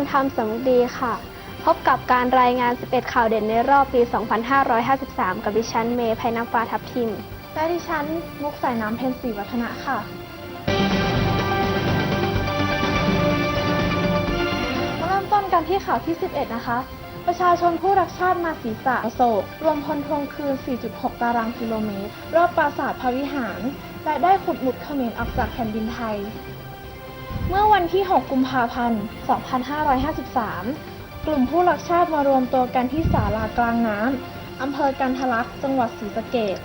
ญธรรมสำดีค่ะ พบกับการรายงาน 11 ข่าวเด่นในรอบปี 2553 กับดิฉันเมย์ภัยน้ำฟ้าทับทิม และดิฉันมุกสายน้ำเพนสีวัฒนะค่ะ มาเริ่มต้นกันที่ข่าวที่ 11 นะคะ ประชาชนผู้รักชาติมาศีรษะอโศก รวมพลทวงคืน 4.6 ตารางกิโลเมตร รอบปราสาทพระวิหาร และได้ขุดหมุดเขมรออกจากแผ่นดินไทย เมื่อวันที่ 6 กุมภาพันธ์ 2553 กลุ่มผู้รักชาติมารวมตัวกันที่ศาลากลางน้ำ อำเภอกันทะลักจังหวัดศรีสะเกษ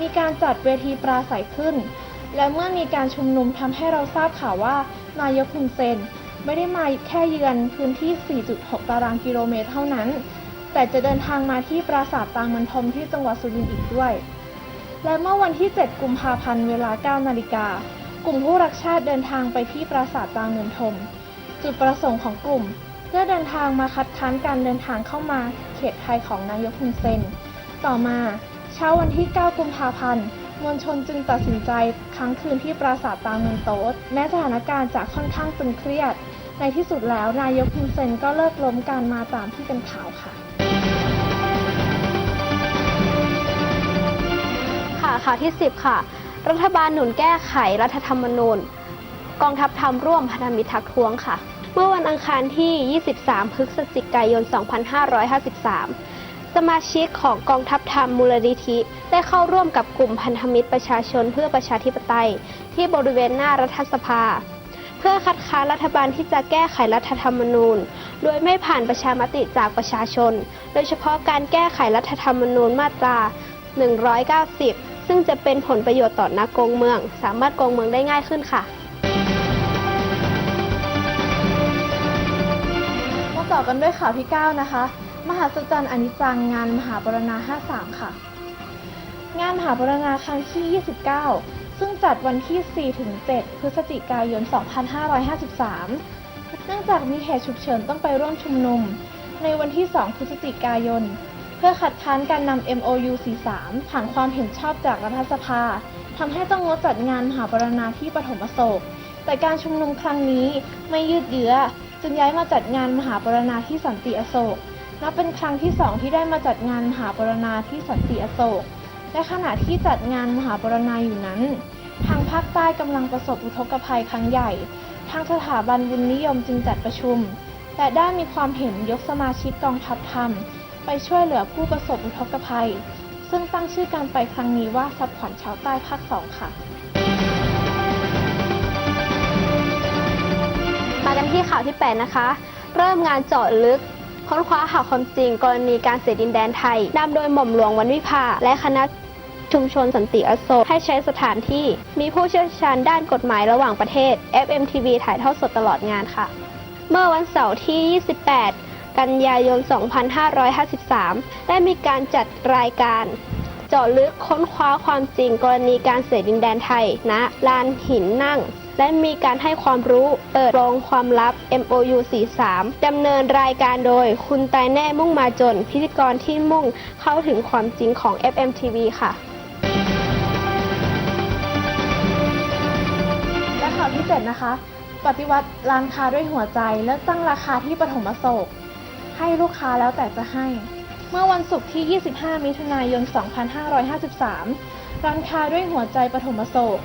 มีการจัดเวทีปราศัยขึ้น และเมื่อมีการชุมนุมทำให้เราทราบข่าวว่านายกฮุนเซน ไม่ได้มาแค่เยือนพื้นที่ 4.6 ตารางกิโลเมตรเท่านั้น แต่จะเดินทางมาที่ปราสาทตางมันทมที่จังหวัดสุรินทร์อีกด้วย และเมื่อวันที่ 7 กุมภาพันธ์เวลา 9 นาฬิกา กลุ่มผู้รักชาติเดินทางไปที่ปราสาทตางเมืองทม จุดประสงค์ของกลุ่ม เพื่อเดินทางมาคัดค้านการเดินทางเข้ามาเขตไทยของนายกฮุนเซน ต่อมาเช้าวันที่ 9 กุมภาพันธ์มวลชนจึงตัดสินใจค้างคืนที่ปราสาทตางเมืองโต๊ดแม้สถานการณ์จะค่อนข้างตึงเครียด ในที่สุดแล้วนายกฮุนเซนก็เลิกล้มการมาตามที่เป็นข่าวค่ะ ค่ะข่าวที่ 10 ค่ะ รัฐบาลหนุนแก้ไขรัฐธรรมนูญ กองทัพทำร่วมพันธมิตรทักท้วงค่ะ เมื่อวันอังคารที่ 23 พฤศจิกายน 2553 สมาชิกของกองทัพธรรมมูลนิธิ ได้เข้าร่วมกับกลุ่มพันธมิตรประชาชนเพื่อประชาธิปไตย ที่บริเวณหน้ารัฐสภา เพื่อคัดค้านรัฐบาลที่จะแก้ไขรัฐธรรมนูญ โดยไม่ผ่านประชามติจากประชาชน โดยเฉพาะการแก้ไขรัฐธรรมนูญมาตรา 190 ซึ่งจะเป็นผลประโยชน์ต่อนักโกงเมือง สามารถโกงเมืองได้ง่ายขึ้นค่ะ มาต่อกันด้วยข่าวที่ 9 นะคะ มหาสจรรย์อนิจจังงานมหาปรณา53 ค่ะ งานมหาปรณาครั้งที่ 29 ซึ่งจัดวันที่4ถึง7พฤศจิกายน 2553 เนื่องจากมีเหตุฉุกเฉินต้องไปร่วมชุมนุม ในวันที่ 2 พฤศจิกายน พื่อขัดค้านการนำ MOU 43 ผ่านความเห็นชอบจากรัฐสภาทำให้ต้องงดจัดงานมหาปรณาที่ปฐมอโศก แต่การชุมนุมครั้งนี้ไม่ยืดเยื้อ จึงย้ายมาจัดงานมหาปรณาที่สันติอโศก นับเป็นครั้งที่สองที่ได้มาจัดงานมหาปรณาที่สันติอโศก และขณะที่จัดงานมหาปรณาอยู่นั้น ทางภาคใต้กำลังประสบอุทกภัยครั้งใหญ่ ทางสถาบันบุญนิยมจึงจัดประชุมและได้มีความเห็นยกสมาชิกกองทัพธรรม ไปช่วยเหลือผู้ประสบอุทกภัย ซึ่งตั้งชื่อการไปครั้งนี้ว่าซับขวัญชาวใต้ภาคสองค่ะ มากันที่ข่าวที่ 8 นะคะ เริ่มงานเจาะลึก ค้นคว้าหาความจริงกรณีการเสียดินแดนไทยนำโดยหม่อมหลวงวันวิภา และคณะชุมชนสันติอโศกให้ใช้สถานที่มีผู้เชี่ยวชาญด้านกฎหมายระหว่างประเทศ FMTV ถ่ายทอดสดตลอดงานค่ะ เมื่อวันเสาร์ที่ 28 กันยายน 2553 ได้มีการจัดรายการเจาะลึกค้นคว้าความจริงกรณีการเสียดินแดนไทยณลานหินนั่ง และมีการให้ความรู้เปิดโปรงความลับ MOU 43 ดำเนินรายการโดยคุณตายแน่มุ่งมาจน พิธีกรที่มุ่งเข้าถึงความจริงของ FMTV ค่ะและข่าวที่7นะคะ ปฏิวัติร้านค้าด้วยหัวใจเลิกตั้งราคาที่ปฐมอโศก ให้ลูกค้าแล้วแต่จะให้ เมื่อวันศุกร์ที่ 25 มิถุนายน 2553 ร้านค้าด้วยหัวใจปฐมโศก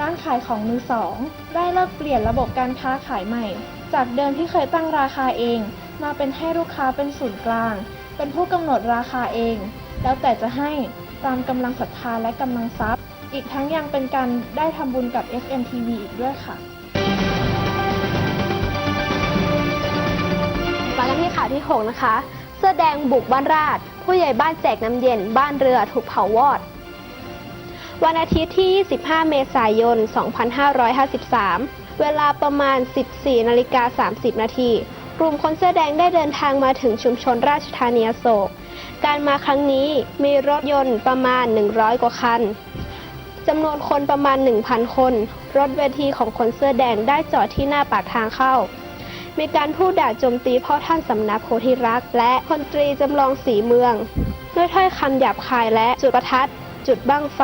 ร้านขายของมือสอง ได้เลิกเปลี่ยนระบบการค้าขายใหม่ จากเดิมที่เคยตั้งราคาเอง มาเป็นให้ลูกค้าเป็นศูนย์กลาง เป็นผู้กำหนดราคาเอง แล้วแต่จะให้ตามกำลังศรัทธาและกำลังทรัพย์ อีกทั้งยังเป็นการได้ทำบุญกับ FMTV อีกด้วยค่ะากันที่ข่าวที่ 6 นะคะ เสื้อแดงบุกบ้านราช ผู้ใหญ่บ้านแจกน้ำเย็น บ้านเรือถูกเผาวอด วันอาทิตย์ที่ 25 เมษายน 2553 เวลาประมาณ 14นาฬิกา30 นาทีกลุ่มคนเสื้อแดงได้เดินทางมาถึงชุมชนราชธานีอโศก การมาครั้งนี้มีรถยนต์ประมาณ 100 กว่าคันจำนวนคนประมาณ 1,000 คน รถเวทีของคนเสื้อแดงได้จอดที่หน้าปากทางเข้า มีการพูดด่าโจมตีพ่อท่านสำนักโพธิรักษ์และพลตรีจำลองสีเมือง ด้วยถ้อยคำหยาบคายและจุดประทัด จุดบั้งไฟ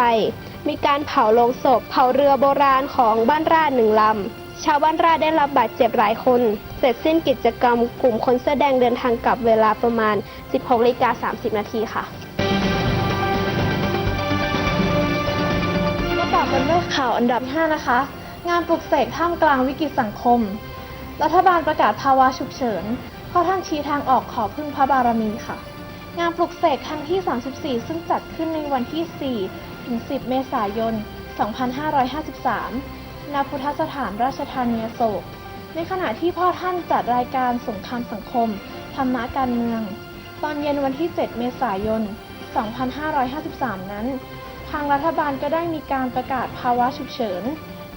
มีการเผาโลงศพ เผาเรือโบราณของบ้านราชหนึ่งลำ ชาวบ้านราชได้รับบาดเจ็บหลายคน เสร็จสิ้นกิจกรรมกลุ่มคนเสื้อแดงเดินทางกลับเวลาประมาณ 16นาฬิกา30 นาทีค่ะมาต่อกันด้วยข่าวอันดับ 5 นะคะ งานปลุกเสกท่ามกลางวิกฤตสังคม รัฐบาลประกาศภาวะฉุกเฉิน เพราะท่านชี้ทางออกขอพึ่งพระบารมีค่ะ งานปลุกเสกครั้งที่ 34 ซึ่งจัดขึ้นในวันที่ 4 ถึง 10 เมษายน 2553 ณ พุทธสถานราชธานีโศก ในขณะที่พ่อท่านจัดรายการสงครามสังคม ธรรมะการเมือง ตอนเย็นวันที่ 7 เมษายน 2553 นั้น ทางรัฐบาลก็ได้มีการประกาศภาวะฉุกเฉิน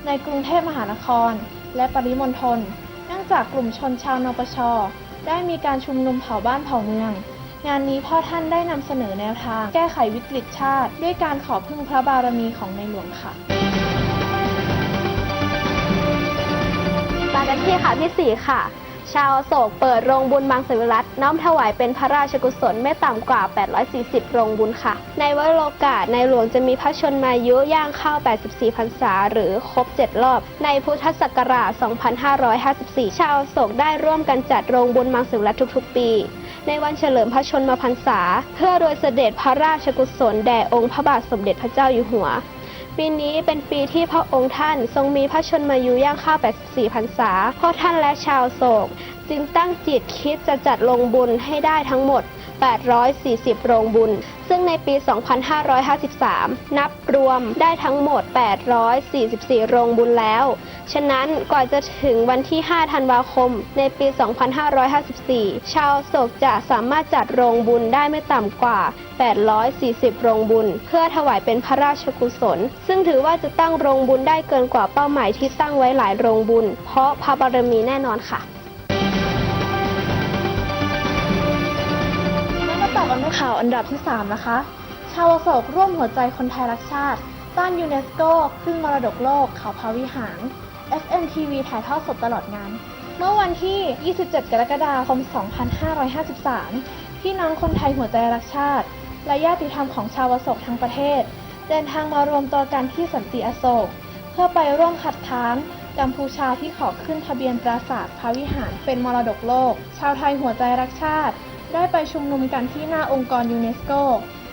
ในกรุงเทพมหานคร และปริมณฑล จากกลุ่มชนชาวนปช ได้มีการชุมนุมเผาบ้านเผาเมือง งานนี้พ่อท่านได้นำเสนอแนวทาง แก้ไขวิกฤตชาติ ด้วยการขอพึ่งพระบารมีของในหลวงค่ะมากันที่ข่าวที่ 4 ค่ะ ชาวโศกเปิดโรงบุญบางสิวิรัตน้อมถวายเป็นพระราชกุศลไม่ต่ำกว่า 840 โรงบุญค่ะ ในวโรกาสในหลวงจะมีพระชนมายุย่างเข้า 84 พรรษา หรือครบ 7 รอบ ในพุทธศักราช 2554 ชาวโศกได้ร่วมกันจัดโรงบุญบางสิวิรัตทุกๆ ปี ในวันเฉลิมพระชนมพรรษา เพื่อโดยเสด็จพระราชกุศลแด่องค์พระบาทสมเด็จพระเจ้าอยู่หัว ปีนี้เป็นปีที่พระองค์ท่านทรงมีพระชนมายุย่างเข้า84พรรษาพ่อท่านและชาวโศก จึงตั้งจิตคิดจะจัดลงบุญให้ได้ทั้งหมด 840 โรงบุญ ซึ่งในปี 2553 นับรวมได้ทั้งหมด 844 โรงบุญแล้ว ฉะนั้นก่อนจะถึงวันที่ 5 ธันวาคม ในปี 2554 ชาวโศกจะสามารถจัดโรงบุญได้ไม่ต่ำกว่า 840 โรงบุญ เพื่อถวายเป็นพระราชกุศล ซึ่งถือว่าจะตั้งโรงบุญได้เกินกว่าเป้าหมายที่ตั้งไว้หลายโรงบุญ เพราะพระบารมีแน่นอนค่ะ ข่าวอันดับที่ 3 นะคะ ชาวอโศกร่วมหัวใจคนไทยรักชาติ ต้านยูเนสโกขึ้นมรดกโลกเขาพระวิหาร SNTV ถ่ายทอดสดตลอดงาน เมื่อวันที่ 27 กรกฎาคม 2553 พี่น้องคนไทยหัวใจรักชาติ และญาติธรรมของชาวอโศกทั้งประเทศ เดินทางมารวมตัวกันที่สันติอโศก เพื่อไปร่วมขัดค้านกัมพูชาที่ขอขึ้นทะเบียนปราสาทพระวิหารเป็นมรดกโลก ชาวไทยหัวใจรักชาติ ได้ไปชุมนุมกันที่หน้าองค์กรยูเนสโก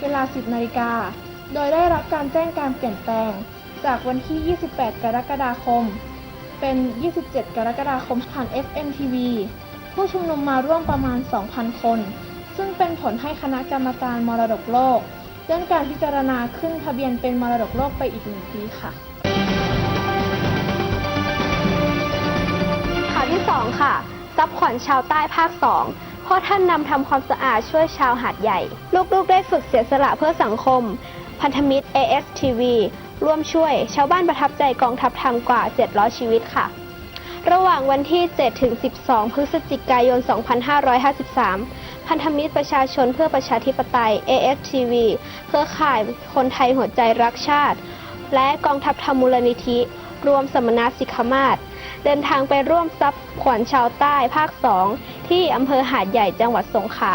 เวลา 10 นาฬิกา โดยได้รับการแจ้งการเปลี่ยนแปลง จากวันที่ 28 กรกฎาคม เป็น 27 กรกฎาคมผ่าน FMTV ผู้ชุมนุมมาร่วมประมาณ 2,000 คน ซึ่งเป็นผลให้คณะกรรมการมรดกโลกเลื่อนการพิจารณาขึ้นทะเบียนเป็นมรดกโลกไปอีกหนึ่งปีค่ะ ข่าวที่ 2 ค่ะ ซับขวัญชาวใต้ภาค 2 พ่อท่านนำทำความสะอาดช่วยชาวหาดใหญ่ ลูกๆ ได้ฝึกเสียสละเพื่อสังคม พันธมิตร ASTV ร่วมช่วย ชาวบ้านประทับใจกองทัพธรรมกว่า 700 ชีวิตค่ะ ระหว่างวันที่ 7 ถึง 12 พฤศจิกายน 2553 พันธมิตรประชาชนเพื่อประชาธิปไตย ASTV เครือข่ายคนไทยหัวใจรักชาติ และกองทัพธรรมมูลนิธิ รวมสมณสิกขมาศเดินทางไปร่วมซับขวัญชาวใต้ภาค2ที่อำเภอหาดใหญ่จังหวัดสงขลา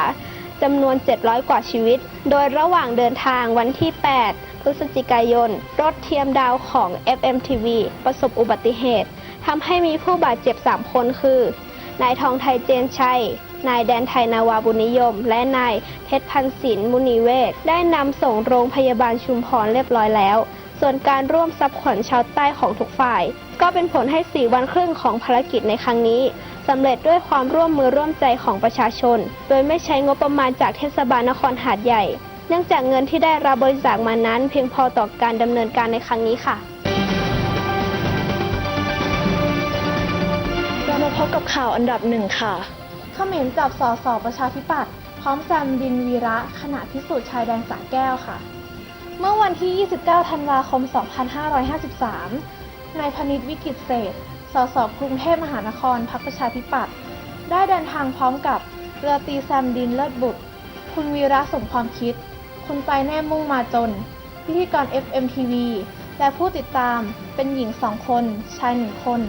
จำนวน 700 กว่าชีวิต โดยระหว่างเดินทางวันที่ 8 พฤศจิกายน รถเทียมดาวของ FMTV ประสบอุบัติเหตุทำให้มีผู้บาดเจ็บ 3 คนคือ นายทองไทยเจนชัย นายแดนไทยนาวาบุญนิยม และนายเพชรพันศิลป์มุนีเวศ ได้นำส่งโรงพยาบาลชุมพรเรียบร้อยแล้ว ส่วนการร่วมซับขวัญชาวใต้ของทุกฝ่าย ก็เป็นผลให้ 4 วันครึ่งของภารกิจในครั้งนี้สำเร็จด้วยความร่วมมือร่วมใจของประชาชน โดยไม่ใช้งบประมาณจากเทศบาลนครหาดใหญ่ เนื่องจากเงินที่ได้รับบริจาคมานั้น เพียงพอต่อการดำเนินการในครั้งนี้ค่ะ เรามาพบกับข่าวอันดับหนึ่งค่ะเขมรจับสสประชาธิปัตย์พร้อมแซมดินวีระขณะพิสูจน์ชายแดนสระแก้วค่ะ เมื่อวันที่ 29 ธันวาคม 2553 นายพนิษฐ์วิกิตเศษ สสกรุงเทพมหานครพรรคประชาธิปัตย์ ได้เดินทางพร้อมกับเรือตีแซมดินเลิศบุตร คุณวีระสมความคิด คุณไปแน่มุ่งมาจน พิธีกร FMTV และผู้ติดตามเป็นหญิงสองคน ชายหนึ่งคน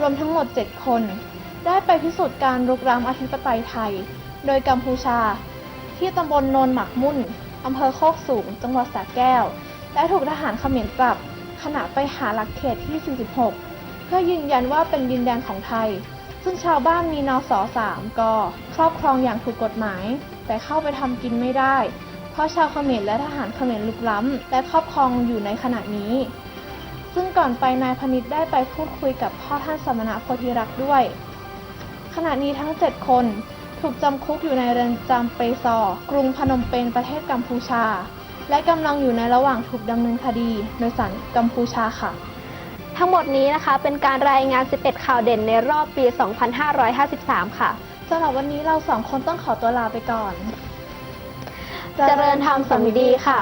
รวมทั้งหมด 7 คน ได้ไปพิสูจน์การรุกรานอธิปไตยไทย โดยกัมพูชา ที่ตำบลโนนหมักมุ่น อำเภอโคกสูง จังหวัดสระแก้ว และถูกทหารเขมรจับขณะไปหาหลักเขตที่ 46 เพื่อยืนยันว่าเป็นดินแดนของไทย ซึ่งชาวบ้านมีนสสามกครอบครองอย่างถูกกฎหมาย แต่เข้าไปทำกินไม่ได้ เพราะชาวเขมรและทหารเขมรลุกล้ำและครอบครองอยู่ในขณะนี้ ซึ่งก่อนไปนายพนิษได้ไปพูดคุยกับพ่อท่านสมณะโพธิรักษ์ด้วย ขณะนี้ทั้ง 7 คน ถูกจำคุกอยู่ในเรือนจำเปซอร์กรุงพนมเปญประเทศกัมพูชา และกำลังอยู่ในระหว่างถูกดำเนินคดีโดยศาลกัมพูชาค่ะ ทั้งหมดนี้นะคะเป็นการรายงาน 11 ข่าวเด่นในรอบปี 2553 ค่ะสำหรับวันนี้เราสองคนต้องขอตัวลาไปก่อน เจริญธรรมสำนึกดีค่ะ